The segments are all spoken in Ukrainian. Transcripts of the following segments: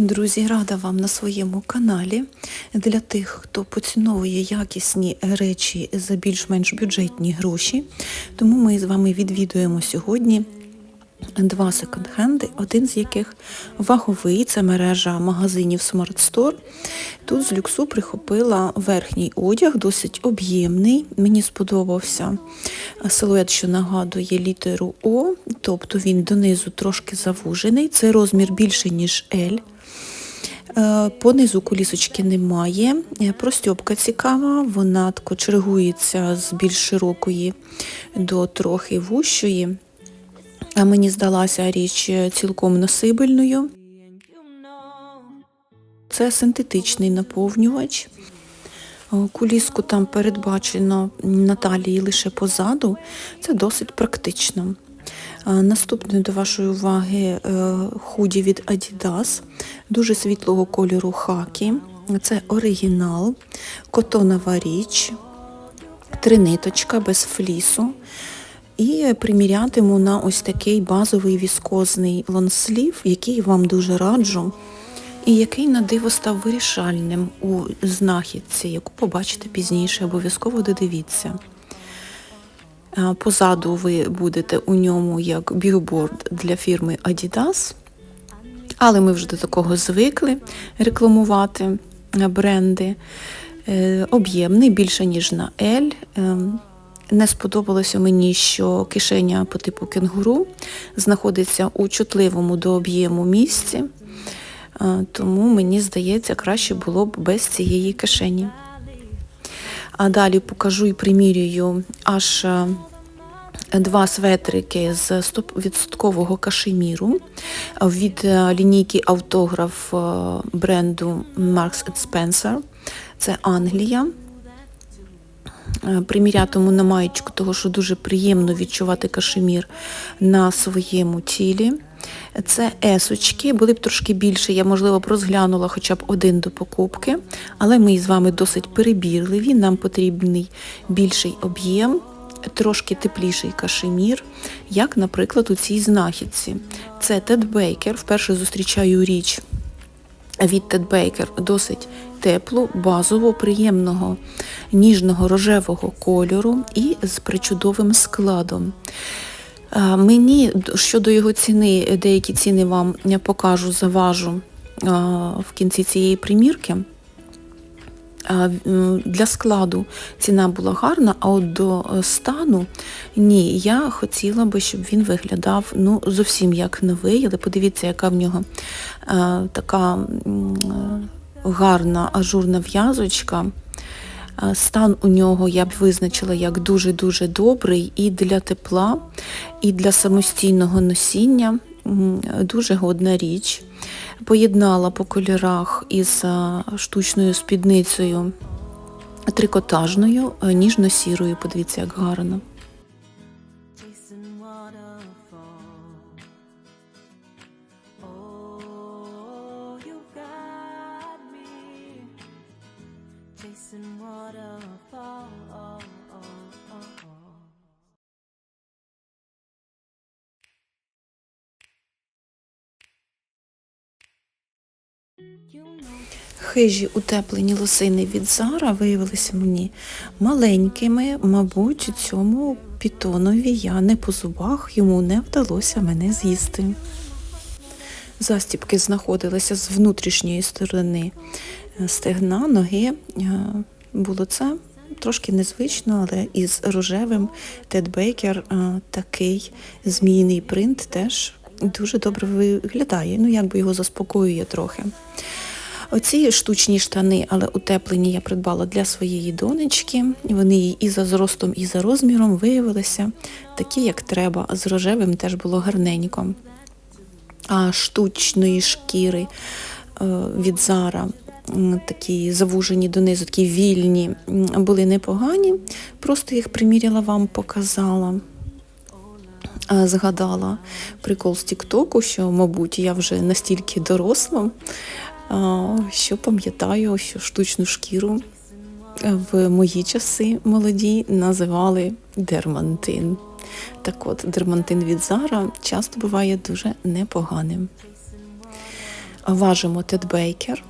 Друзі, рада вам на своєму каналі. Для тих, хто поціновує якісні речі за більш-менш бюджетні гроші. Тому ми з вами відвідуємо сьогодні два секонд-хенди, один з яких ваговий, це мережа магазинів Smart Store. Тут з люксу прихопила верхній одяг, досить об'ємний. Мені сподобався силует, що нагадує літеру О, тобто він донизу трошки завужений. Це розмір більше, ніж L. Е, Понизу колісочки немає. Е, Простьопка цікава, вона чергується з більш широкої до трохи вущої. Мені здалася річ цілком носибельною. Це синтетичний наповнювач. Куліску там передбачено на талії лише позаду. Це досить практично. А, Наступною до вашої уваги е, худі від Adidas, дуже світлого кольору хакі. Це оригінал, котонова річ, триниточка без флісу. І примірятиму на ось такий базовий віскозний лонслів, який вам дуже раджу, і який на диво став вирішальним у знахідці, яку побачите пізніше, обов'язково додивіться. Позаду ви будете у ньому як білборд для фірми Adidas, але ми вже до такого звикли рекламувати бренди. Е, Об'ємний, більше ніж на L. Не сподобалося мені, що кишеня по типу кенгуру знаходиться у чутливому до об'єму місці, Е, тому мені здається, краще було б без цієї кишені. А далі покажу і примірюю аж е, два светрики з 100% кашеміру від е, лінійки автограф бренду Marks Spencer. Це Англія. Е, Примірятиму на маєчку, того що дуже приємно відчувати кашемір на своєму тілі. Це есочки, були б трошки більше, я, можливо, розглянула хоча б один до покупки, але ми з вами досить перебірливі, нам потрібний більший об'єм, трошки тепліший кашемір, як, наприклад, у цій знахідці. Це Тед Бейкер, вперше зустрічаю річ від Ted Baker досить теплу, базово, приємного, ніжного рожевого кольору і з причудовим складом. Мені щодо його ціни, деякі ціни вам я покажу, заважу в кінці цієї примірки. Для складу ціна була гарна, а от до е, стану ні, я хотіла би, щоб він виглядав ну, зовсім як новий, але подивіться, яка в нього е, така е, гарна ажурна в'язочка. Е, Стан у нього я б визначила як дуже-дуже добрий і для тепла, і для самостійного носіння. Дуже годна річ. Поєднала по кольорах із е, штучною спідницею трикотажною, е, ніжно-сірою. Подивіться, як гарно. Хижі утеплені лосини від Зара виявилися мені маленькими, мабуть, цьому пітонові я не по зубах, йому не вдалося мене з'їсти. Застіпки знаходилися з внутрішньої сторони е, стегна, ноги. Е, Було це трошки незвично, але із рожевим Тед Бейкер е, такий змійний принт теж дуже добре виглядає. Ну, якби його заспокоює трохи. Оці штучні штани, але утеплені я придбала для своєї донечки. Вони їй і за зростом, і за розміром виявилися такі, як треба. З рожевим теж було гарненько. А штучної шкіри е, від Зара, такі завужені донизу, такі вільні, були непогані. Просто їх приміряла вам, показала. Згадала прикол з Тіктоку, що, мабуть, я вже настільки доросла, що пам'ятаю, що штучну шкіру в мої часи молоді називали дермантин. Так от, дермантин від Зара часто буває дуже непоганим. Важимо Тед Бейкер.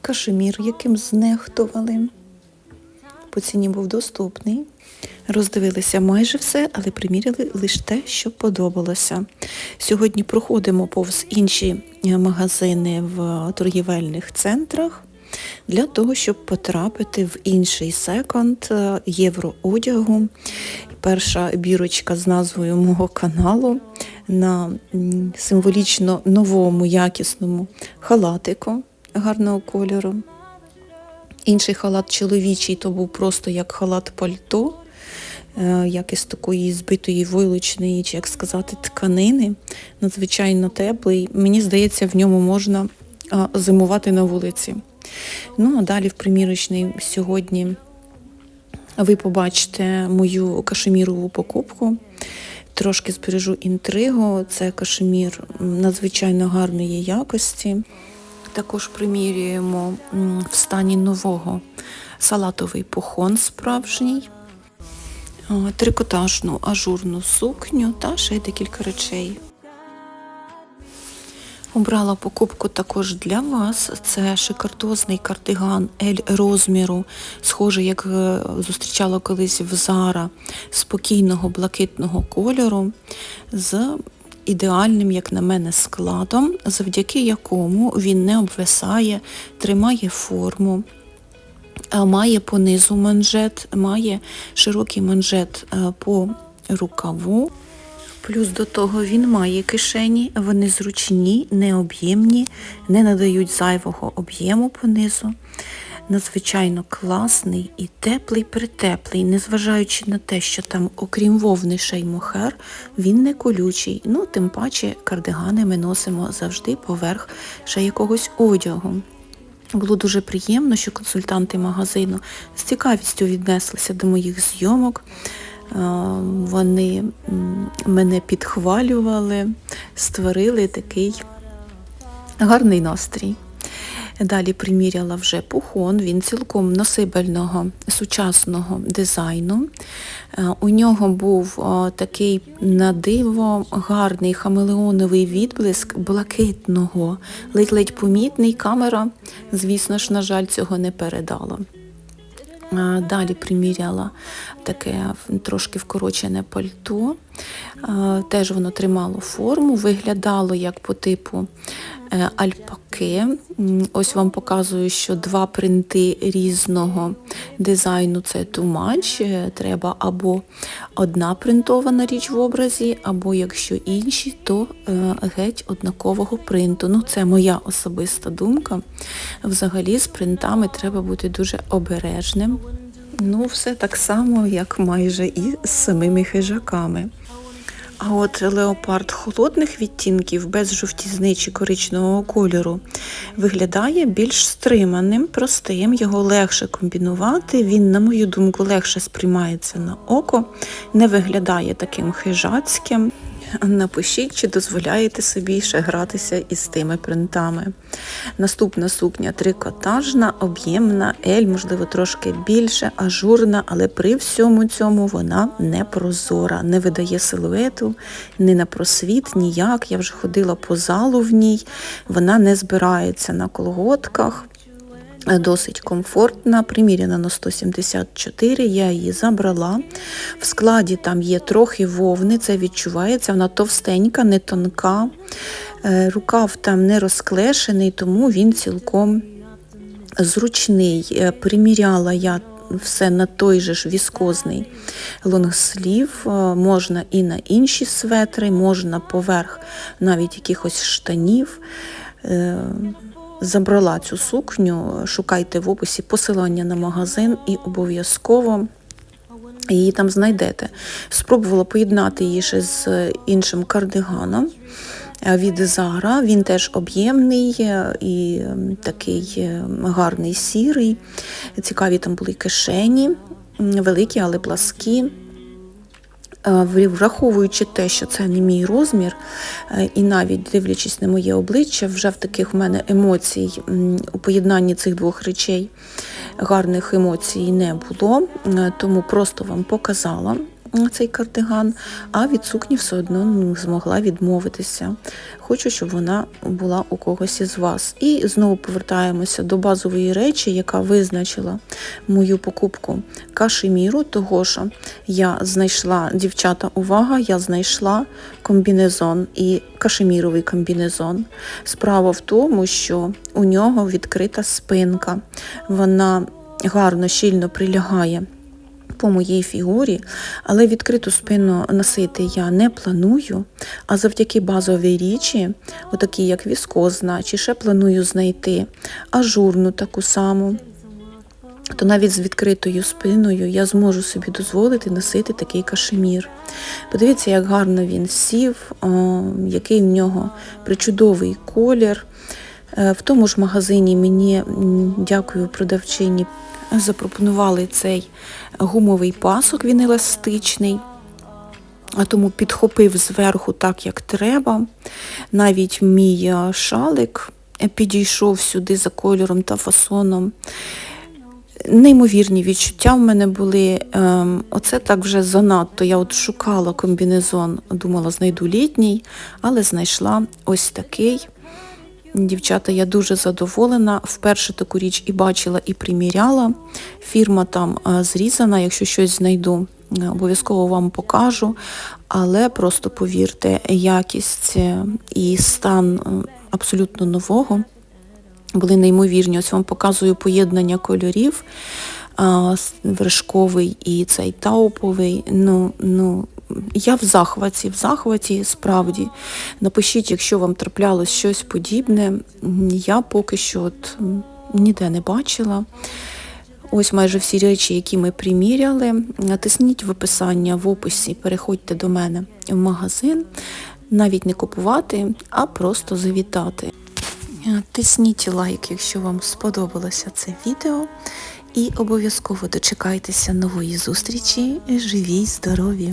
Кашемір, яким знехтували. По ціні був доступний. Роздивилися майже все, але приміряли лише те, що подобалося. Сьогодні проходимо повз інші е, магазини в торгівельних центрах для того, щоб потрапити в інший секонд е, євроодягу. Перша бірочка з назвою мого каналу на символічно новому якісному халатику гарного кольору. Інший халат чоловічий, то був просто як халат пальто, е, як із такої збитої войлочної, чи як сказати, тканини, надзвичайно теплий. Мені здається, в ньому можна зимувати на вулиці. Ну, а далі в примірочний сьогодні ви побачите мою кашемірову покупку. Трошки збережу інтригу. Це кашемір надзвичайно гарної якості. Також примірюємо в стані нового салатовий пухон справжній, трикотажну ажурну сукню та ще декілька речей. Обрала покупку також для вас. Це шикардозний кардиган L розміру, схожий, як е, зустрічала колись в Зара, спокійного блакитного кольору з ідеальним, як на мене, складом, завдяки якому він не обвисає, тримає форму. Має по низу манжет, має широкий манжет е, по рукаву. Плюс до того він має кишені, вони зручні, необ'ємні, не надають зайвого об'єму по низу. Надзвичайно класний і теплий притеплий, незважаючи на те, що там, окрім вовни, ще й мохер, він не колючий. Ну, тим паче кардигани ми носимо завжди поверх ще якогось одягу. Було дуже приємно, що консультанти магазину з цікавістю віднеслися до моїх зйомок. Е, Вони мене підхвалювали, створили такий гарний настрій. Далі приміряла вже пухон, він цілком носибельного сучасного дизайну. Е, У нього був такий на диво гарний хамелеоновий відблиск блакитного, ледь-ледь помітний. Камера, звісно ж, на жаль, цього не передала. Далі приміряла таке трошки вкорочене пальто. Теж воно тримало форму, виглядало як по типу е, альпаки. Ось вам показую, що два принти різного дизайну це too much. Е, Треба або одна принтована річ в образі, або якщо інші, то е, геть однакового принту. Ну, це моя особиста думка. Взагалі з принтами треба бути дуже обережним. Ну, все так само, як майже і з самими хижаками. А от леопард холодних відтінків без жовтізни чи коричневого кольору виглядає більш стриманим, простим, його легше комбінувати. Він, на мою думку, легше сприймається на око, не виглядає таким хижацьким. Напишіть, чи дозволяєте собі ще гратися із тими принтами. Наступна сукня трикотажна, об'ємна, ель, можливо, трошки більше, ажурна, але при всьому цьому вона не прозора, не видає силуету, ні на просвіт, ніяк. Я вже ходила по залу в ній, вона не збирається на колготках. Досить комфортна, приміряна на 174, я її забрала. В складі там є трохи вовни, це відчувається, вона товстенька, не тонка. Е, Рукав там не розклешений, тому він цілком зручний. Е, Приміряла я все на той же ж віскозний лонгслів, е, можна і на інші светри, можна поверх навіть якихось штанів. Забрала цю сукню, шукайте в описі посилання на магазин і обов'язково її там знайдете. Спробувала поєднати її ще з іншим кардиганом е, від Зара. Він теж об'ємний е, і такий е, гарний сірий. Цікаві там були кишені, великі, але пласкі. Е, Враховуючи те, що це не мій розмір, е, і навіть дивлячись на моє обличчя, вже в таких в мене емоцій у поєднанні цих двох речей гарних емоцій не було, Е, тому просто вам показала. Цей кардиган, а від сукні все одно не змогла відмовитися. Хочу, щоб вона була у когось із вас. І знову повертаємося до базової речі, яка визначила мою покупку кашеміру, того що я знайшла дівчата, увага, я знайшла комбінезон і кашеміровий комбінезон. Справа в тому, що у нього відкрита спинка. Вона гарно, щільно прилягає по моїй фігурі, але відкриту спину носити я не планую. А завдяки базовій річі, отакі як віскозна, чи ще планую знайти ажурну таку саму, то навіть з відкритою спиною я зможу собі дозволити носити такий кашемір. Подивіться, як гарно він сів, о, який в нього причудовий колір. Е, В тому ж магазині мені, дякую продавчині, запропонували цей гумовий пасок, він еластичний, а тому підхопив зверху так, як треба. Навіть мій е, шалик е, підійшов сюди за кольором та фасоном. Неймовірні відчуття в мене були. Ем, Оце так вже занадто. Я от шукала комбінезон, думала, знайду літній, але знайшла ось такий. Дівчата, я дуже задоволена. Вперше таку річ і бачила, і приміряла. Фірма там е, зрізана. Якщо щось знайду, е, обов'язково вам покажу. Але просто повірте, якість е, і стан абсолютно нового були неймовірні. Ось вам показую поєднання кольорів. Вершковий і цей тауповий. Ну, ну, я в захваті, в захваті справді. Напишіть, якщо вам траплялось щось подібне. Я поки що от ніде не бачила. Ось майже всі речі, які ми приміряли. Натисніть в описання в описі, переходьте до мене в магазин. Навіть не купувати, а просто завітати. Е, Тисніть лайк, якщо вам сподобалося це відео. І обов'язково дочекайтеся нової зустрічі. Живі, здорові!